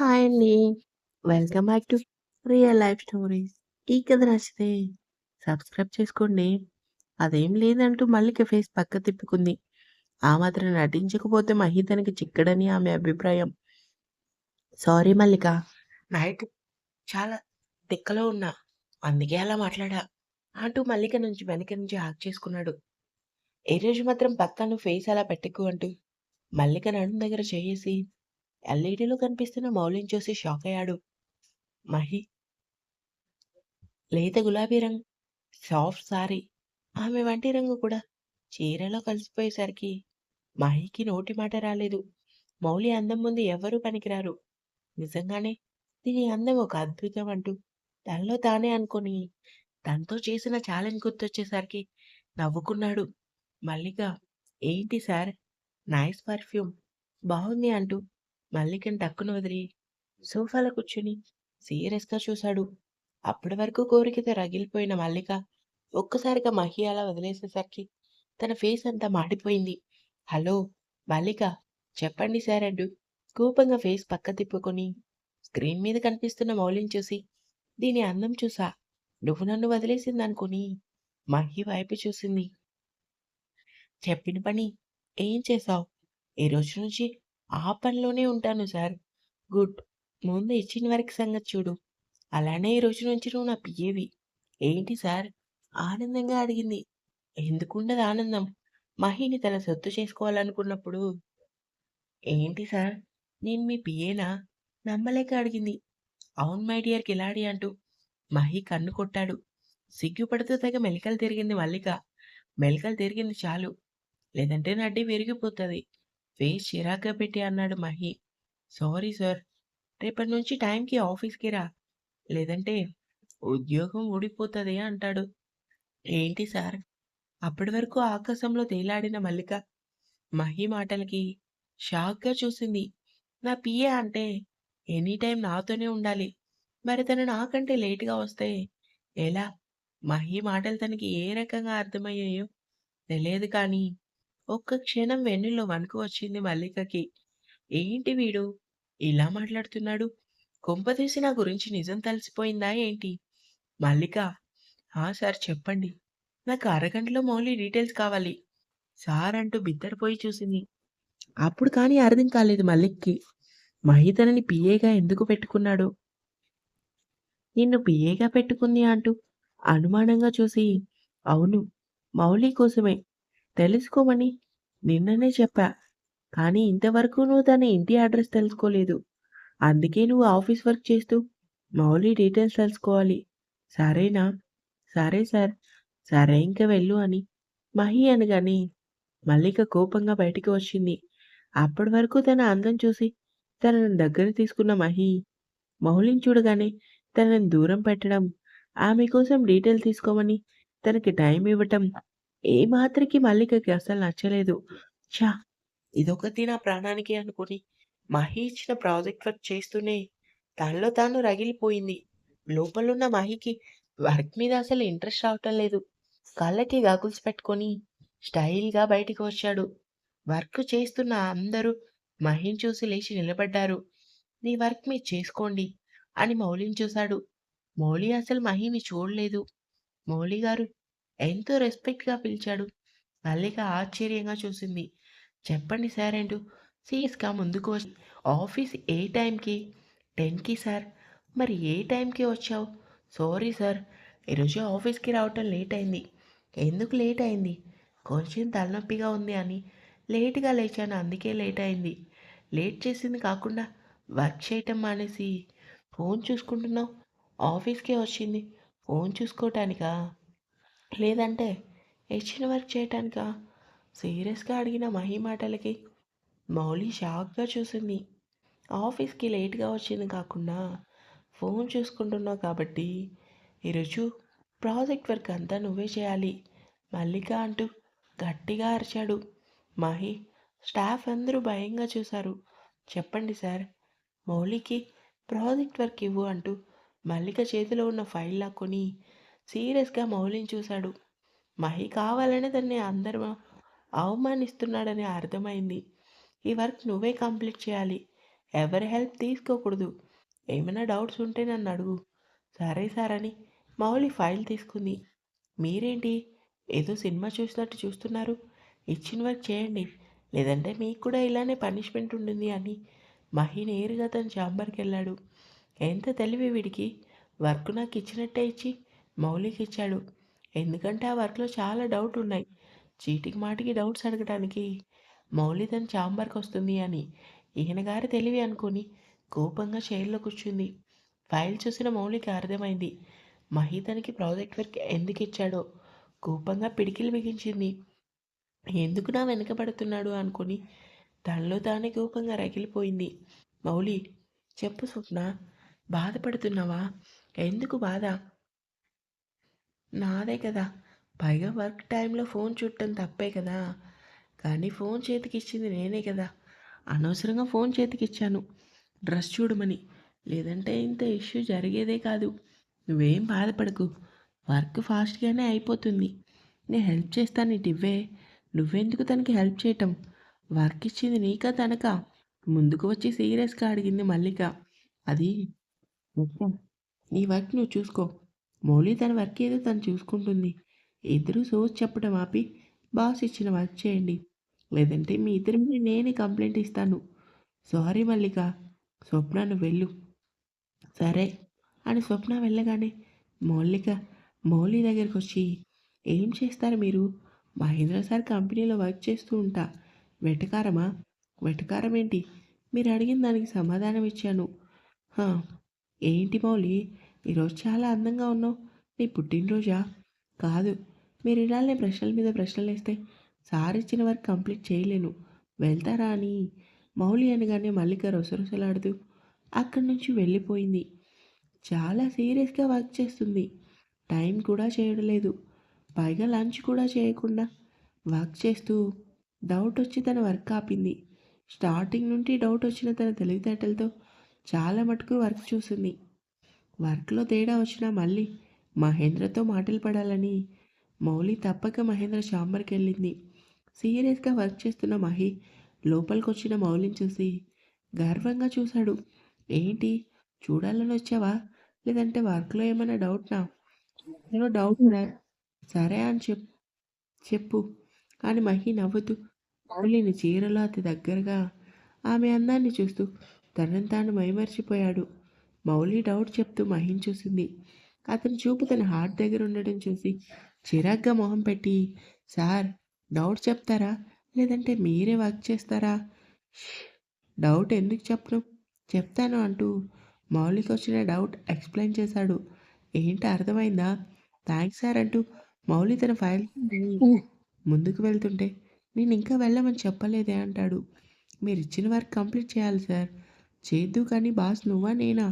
Hi అండి. Welcome back to real life stories. ఈ కథ నచ్చితే సబ్స్క్రైబ్ చేసుకోండి. అదేం లేదంటూ మల్లిక ఫేస్ పక్క తిప్పుకుంది. ఆ మాత్రం నటించకపోతే మహి తనకి చిక్కడని ఆమె అభిప్రాయం. సారీ మల్లిక. నైట్ చాలా దిక్కలో ఉన్నా. అందుకే అలా మాట్లాడా. అంటూ మల్లిక నుంచి వెనక నుంచి హాక్ చేసుకున్నాడు. ఏ రోజు మాత్రం పక్కా నువ్వు ఫేస్ అలా పెట్టకు అంటూ మల్లిక నడుం దగ్గర చేసి ఎల్ఈడీలో కనిపిస్తున్న మౌలిని చూసి షాక్ అయ్యాడు. మహి లేత గులాబీ రంగు సాఫ్ట్ సారీ ఆమె వంటి రంగు కూడా చీరలో కలిసిపోయేసరికి మహికి నోటి మాట రాలేదు. మౌలి అందం ముందు ఎవ్వరూ పనికిరారు. నిజంగానే దీని అందం ఒక అద్భుతం అంటూ తనలో తానే అనుకుని తనతో చేసిన ఛాలెంజ్ గుర్తొచ్చేసరికి నవ్వుకున్నాడు. మల్లిక ఏంటి సార్ నైస్ పర్ఫ్యూమ్ బాగుంది అంటూ మల్లికని టక్కును వదిలి సోఫాలో కూర్చుని సీరియస్గా చూశాడు. అప్పటి వరకు కోరికతో రగిలిపోయిన మల్లిక ఒక్కసారిగా మహి అలా వదిలేసేసరికి తన ఫేస్ అంతా మాడిపోయింది. హలో మల్లిక చెప్పండి సార్ అంటూ కోపంగా ఫేస్ పక్క తిప్పుకొని స్క్రీన్ మీద కనిపిస్తున్న మౌలిని చూసి దీని అందం చూసా నువ్వు నన్ను వదిలేసిందనుకుని మహి వైపు చూసింది. చెప్పిన పని ఏం చేశావు? ఈ రోజు నుంచి ఆ పనిలోనే ఉంటాను సార్. గుడ్. ముందు ఇచ్చిన వరకు సంగతి చూడు. అలానే ఈ రోజు నుంచి నువ్వు నా పిఏవి. ఏంటి సార్? ఆనందంగా అడిగింది. ఎందుకుండదు ఆనందం? మహిని తన సొత్తు చేసుకోవాలనుకున్నప్పుడు ఏంటి సార్? నేను మీ పిఏనా? నమ్మలేక అడిగింది. అవును మై డియర్ కిలాడి అంటూ మహి కన్ను కొట్టాడు. సిగ్గుపడుతూ తగ్గ మెలికలు తిరిగింది మల్లిక. మెలికలు తిరిగింది చాలు. లేదంటే నడ్డి విరిగిపోతుంది ఫేస్ చిరాగ్గా పెట్టి అన్నాడు మహి. Sorry sir. రేపటి నుంచి టైంకి ఆఫీస్‌కి రా. లేదంటే ఉద్యోగం ఊడిపోతుంది అంటాడు. ఏంటి సార్? అప్పటి వరకు ఆకాశంలో తేలాడిన మల్లిక మహి మాటలకి షాక్‌గా చూసింది. నా పిఏ అంటే ఎనీ టైం నాతోనే ఉండాలి. మరి తను నాకంటే లేట్‌గా వస్తే ఎలా? మహి మాటలు తనకి ఏ రకంగా అర్థమయ్యాయో తెలియదు కానీ ఒక్క క్షణం వెన్నులో వణుకు వచ్చింది మల్లికకి. ఏంటి వీడు ఇలా మాట్లాడుతున్నాడు? కొంపదీసి నా గురించి నిజం తలసిపోయిందా ఏంటి? మల్లిక ఆ! సార్ చెప్పండి. నాకు అరగంటలో మౌలి డీటెయిల్స్ కావాలి. సార్ అంటూ బిద్దరిపోయి చూసింది. అప్పుడు కానీ అర్థం కాలేదు మల్లిక్కి. మహితనని పిఏగా ఎందుకు పెట్టుకున్నాడు నిన్ను పిఏగా పెట్టుకుంది అంటూ అనుమానంగా చూసి అవును మౌలి కోసమే. తెలుసుకోమని నిన్ననే చెప్పా. కానీ ఇంతవరకు నువ్వు తన ఇంటి అడ్రస్ తెలుసుకోలేదు. అందుకే నువ్వు ఆఫీస్ వర్క్ చేస్తూ మౌలి డీటెయిల్స్ తెలుసుకోవాలి. సరేనా? సరే సార్. సరే ఇంకా వెళ్ళు అని మహి అనగానే మల్లిక కోపంగా బయటికి వచ్చింది. అప్పటి వరకు తన అందం చూసి తనని దగ్గర తీసుకున్న మహి మౌలిని చూడగానే తనని దూరం పెట్టడం, ఆమె కోసం డీటెయిల్ తీసుకోమని తనకి టైం ఇవ్వటం ఏ మాత్రకి మల్లికకి అసలు నచ్చలేదు. ఛ! ఇదొకటి నా ప్రాణానికి అనుకుని మహి ఇచ్చిన ప్రాజెక్ట్ వర్క్ చేస్తూనే తనలో తాను రగిలిపోయింది. లోపలున్న మహికి వర్క్ మీద అసలు ఇంట్రెస్ట్ రావటం లేదు. కళ్ళకి గాగుల్స్ పెట్టుకొని స్టైల్‌గా బయటికి వచ్చాడు. వర్క్ చేస్తున్న అందరూ మహిని చూసి లేచి నిలబడ్డారు. నీ వర్క్ మీరు చేసుకోండి అని మౌలిని చూశాడు. మౌలి అసలు మహిని చూడలేదు. మౌలి గారు ఎంతో రెస్పెక్ట్‌గా పిలిచాడు. మల్లిక ఆశ్చర్యంగా చూసింది. చెప్పండి సార్ అంటూ సీఎస్గా ముందుకు వచ్చి ఆఫీస్ ఏ టైంకి? 10కి సార్. మరి ఏ టైంకి వచ్చావు? Sorry sir. ఈరోజు ఆఫీస్‌కి రావటం లేట్ అయింది. ఎందుకు లేట్ అయింది? కొంచెం తలనొప్పిగా ఉంది అని లేట్‌గా లేచాను అందుకే లేట్ అయింది. లేట్ చేసింది కాకుండా వర్క్ చేయటం మానేసి ఫోన్ చూసుకుంటున్నావు. ఆఫీస్‌కే వచ్చింది ఫోన్ చూసుకోవటానికా? లేదంటే ఇచ్చిన వర్క్ చేయటానికా? సీరియస్‌గా అడిగిన మహి మాటలకి మౌలి షాక్‌గా చూసింది. ఆఫీస్‌కి లేట్‌గా వచ్చింది కాకుండా ఫోన్ చూసుకుంటున్నావు కాబట్టి ఈరోజు ప్రాజెక్ట్ వర్క్ అంతా నువ్వే చేయాలి. మల్లిక అంటూ గట్టిగా అరిచాడు. మహి, స్టాఫ్ అందరూ భయంగా చూశారు. చెప్పండి సార్. మౌలికి ప్రాజెక్ట్ వర్క్ ఇవ్వు అంటూ మల్లిక చేతిలో ఉన్న ఫైల్ లాక్కొని సీరియస్‌గా మౌలిని చూశాడు. మహి కావాలనే తన్ని అందరూ అవమానిస్తున్నాడని అర్థమైంది. ఈ వర్క్ నువ్వే కంప్లీట్ చేయాలి. ఎవరి హెల్ప్ తీసుకోకూడదు. ఏమైనా డౌట్స్ ఉంటే నన్ను అడుగు. సరే సార్ అని మౌలి ఫైల్ తీసుకుంది. మీరేంటి? ఏదో సినిమా చూసినట్టు చూస్తున్నారు. ఇచ్చిన వర్క్ చేయండి. లేదంటే మీకు కూడా ఇలానే పనిష్మెంట్ ఉంటుంది అని మహి నేరుగా తన ఛాంబర్కి వెళ్ళాడు. ఎంత తెలివి వీడికి? వర్క్ నాకు ఇచ్చినట్టే ఇచ్చి మౌలికి ఇచ్చాడు ఎందుకంటే ఆ వర్క్లో చాలా డౌట్ ఉన్నాయి చీటికి మాటికి డౌట్స్ అడగటానికి మౌలి తన ఛాంబర్కి వస్తుంది అని. ఈయన గారి తెలివి అనుకుని కోపంగా చైర్లో కూర్చుంది. ఫైల్ చూసిన మౌలికి అర్థమైంది. మహితనికి ప్రాజెక్ట్ వర్క్ ఎందుకు ఇచ్చాడో. కోపంగా పిడికిలు బిగించింది. ఎందుకు నా వెనకబడుతున్నాడు అనుకుని తనలో తానే కోపంగా రగిలిపోయింది. మౌలి చెప్పు స్వప్న బాధపడుతున్నావా? ఎందుకు బాధ? నాదే కదా. పైగా వర్క్ టైంలో ఫోన్ చుట్టం తప్పే కదా. కానీ ఫోన్ చేతికి ఇచ్చింది నేనే కదా. అనవసరంగా ఫోన్ చేతికి ఇచ్చాను డ్రెస్ చూడమని. లేదంటే ఇంత ఇష్యూ జరిగేదే కాదు. నువ్వేం బాధపడకు. వర్క్ ఫాస్ట్గానే అయిపోతుంది. నేను హెల్ప్ చేస్తాను ఇటు ఇవ్వే నువ్వెందుకు తనకి హెల్ప్ చేయటం? వర్క్ ఇచ్చింది నీకా తనకా? ముందుకు వచ్చి సీరియస్గా అడిగింది మల్లిక. అది నీ వర్క్ నువ్వు చూసుకో. మౌలి తన వర్క్ ఏదో తను చూసుకుంటుంది. ఇద్దరు సోచ్ చెప్పడం ఆపి బాస్ ఇచ్చిన వర్క్ చేయండి. లేదంటే మీ ఇద్దరి మీద నేనే కంప్లైంట్ ఇస్తాను. సారీ మల్లిక. స్వప్నను వెళ్ళు. సరే అని స్వప్న వెళ్ళగానే మౌలిక మౌలి దగ్గరికి వచ్చి ఏం చేస్తారు మీరు? మహేంద్ర సార్ కంపెనీలో వర్క్ చేస్తూ ఉంటా. వెటకారమా? వెటకారం ఏంటి? మీరు అడిగిన దానికి సమాధానం ఇచ్చాను. ఏంటి మౌలి ఈరోజు చాలా అందంగా ఉన్నావు. నీ పుట్టినరోజా? కాదు. మీరు ఇలానే ప్రశ్నల మీద ప్రశ్నలు వేస్తే సార్ ఇచ్చిన వర్క్ కంప్లీట్ చేయలేను. వెళ్తారా అని? మౌలి అనగానే మల్లిక రొసరొసలాడుతూ అక్కడి నుంచి వెళ్ళిపోయింది. చాలా సీరియస్గా వర్క్ చేస్తుంది. టైం కూడా చేయడం లేదు పైగా లంచ్ కూడా చేయకుండా వర్క్ చేస్తూ డౌట్ వచ్చి తన వర్క్ ఆపింది. స్టార్టింగ్ నుండి డౌట్ వచ్చిన తన తెలివితేటలతో చాలా మటుకు వర్క్ చూసింది. వర్క్లో తేడా వచ్చినా మళ్ళీ మహేంద్రతో మాటలు పడాలని. మౌలి తప్పక మహేంద్ర షాంబర్కి వెళ్ళింది. సీరియస్గా వర్క్ చేస్తున్న మహి లోపలికి వచ్చిన మౌలిని చూసి గర్వంగా చూశాడు. ఏంటి? చూడాలని వచ్చావా? లేదంటే వర్క్లో ఏమైనా డౌట్నా నేను డౌట్ సరే అని చెప్ చెప్పు. కానీ మహి నవ్వుతూ మౌలిని చీరలో అతి దగ్గరగా ఆమె అందాన్ని చూస్తూ తనని తాను మైమర్చిపోయాడు. మౌలి డౌట్ చెప్తూ మహిని చూసింది. అతని చూపు తన హార్ట్ దగ్గర ఉండడం చూసి చిరాగ్గా మొహం పెట్టి సార్ డౌట్ చెప్తారా? లేదంటే మీరే వర్క్ చేస్తారా? డౌట్ ఎందుకు చెప్పను? చెప్తాను అంటూ మౌలికి వచ్చిన డౌట్ ఎక్స్ప్లెయిన్ చేశాడు. ఏంటి అర్థమైందా? థ్యాంక్స్ సార్ అంటూ మౌలి తన ఫైల్ ముందుకు వెళ్తుంటే నేను ఇంకా వెళ్ళమని చెప్పలేదే అంటాడు. మీరు ఇచ్చిన వర్క్ కంప్లీట్ చేయాలి సార్. చేద్దు కానీ బాస్ నువ్వా నేనా?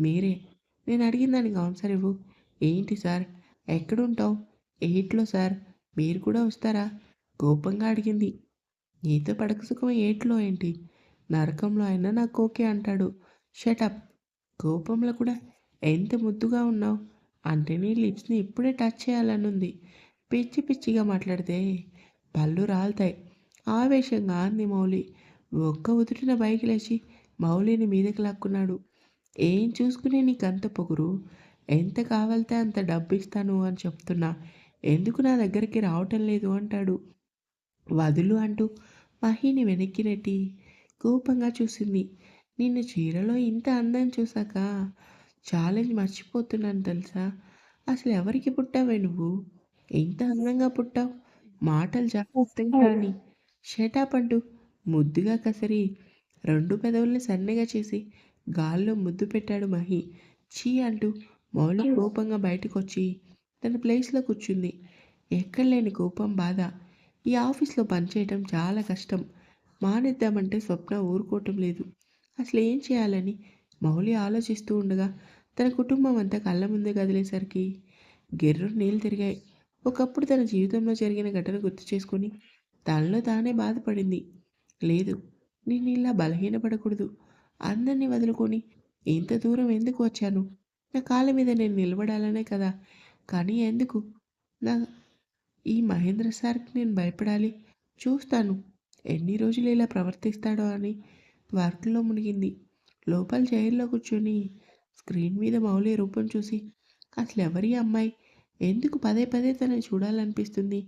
మీరే. నేను అడిగిన దానికి ఆన్సర్ ఇవ్వు. ఏంటి సార్? ఎక్కడుంటావు? ఎయిట్లో సార్? మీరు కూడా వస్తారా? కోపంగా అడిగింది. నీతో పడక సుఖం ఏట్లో ఏంటి? నరకంలో అయినా నాకు ఓకే అంటాడు. షటప్ కోపంలో కూడా ఎంత ముద్దుగా ఉన్నావు? అంటే నీ లిప్స్ని ఇప్పుడే టచ్ చేయాలని ఉంది పిచ్చి పిచ్చిగా మాట్లాడితే పళ్ళు రాలుతాయి. ఆవేశంగా అంది మౌలి. ఒక్క ఉదుటిన బైక్ లేచి మౌలిని మీదకి లాక్కున్నాడు. ఏం చూసుకునే నీకు అంత పొగురు? ఎంత కావాలితే అంత డబ్బు ఇస్తాను అని చెప్తున్నా. ఎందుకు నా దగ్గరికి రావటం లేదు అంటాడు. వదులు అంటూ మహిని వెనక్కి నెట్టి కోపంగా చూసింది. నిన్ను చీరలో ఇంత అందం చూసాక ఛాలెంజ్ మర్చిపోతున్నాను తెలుసా? అసలు ఎవరికి పుట్టావే నువ్వు? ఎంత అందంగా పుట్టావు? మాటలు జాగ్రత్తగా అని షటాప్ అంటూ ముద్దుగా కసరి రెండు పెదవుల్ని సన్నగా చేసి గాల్లో ముద్దు పెట్టాడు మహి. చీ అంటూ మౌలి కోపంగా బయటకు వచ్చి తన ప్లేస్లో కూర్చుంది. ఎక్కడలేని కోపం బాధ. ఈ ఆఫీస్లో పనిచేయటం చాలా కష్టం. మానేద్దామంటే స్వప్న ఊరుకోవటం లేదు. అసలు ఏం చేయాలని మౌలి ఆలోచిస్తూ ఉండగా తన కుటుంబం అంతా కళ్ళ ముందే కదిలేసరికి గిర్రు నీళ్ళు తిరిగాయి. ఒకప్పుడు తన జీవితంలో జరిగిన ఘటన గుర్తు చేసుకొని తనలో తానే బాధపడింది. లేదు నేను ఇలా బలహీనపడకూడదు. అందరినీ వదులుకొని ఇంత దూరం ఎందుకు వచ్చాను నా కాళ్ళ మీద నేను నిలబడాలనే కదా కానీ ఎందుకు నా ఈ మహేంద్ర సార్కి నేను భయపడాలి చూస్తాను ఎన్ని రోజులు ఇలా ప్రవర్తిస్తాడో అని వర్క్‌లో మునిగింది. లోపల చైర్‌లో కూర్చొని స్క్రీన్ మీద మౌలి రూపం చూసి అసలు ఎవరి అమ్మాయి? ఎందుకు పదే పదే తనని చూడాలనిపిస్తుంది?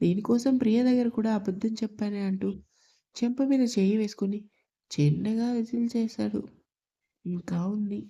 దీనికోసం ప్రియ దగ్గర కూడా అబద్ధం చెప్పానే అంటూ చెంప మీద చేయి వేసుకుని చిన్నగా విజిల్ చేశాడు. ఇంకా ఉంది.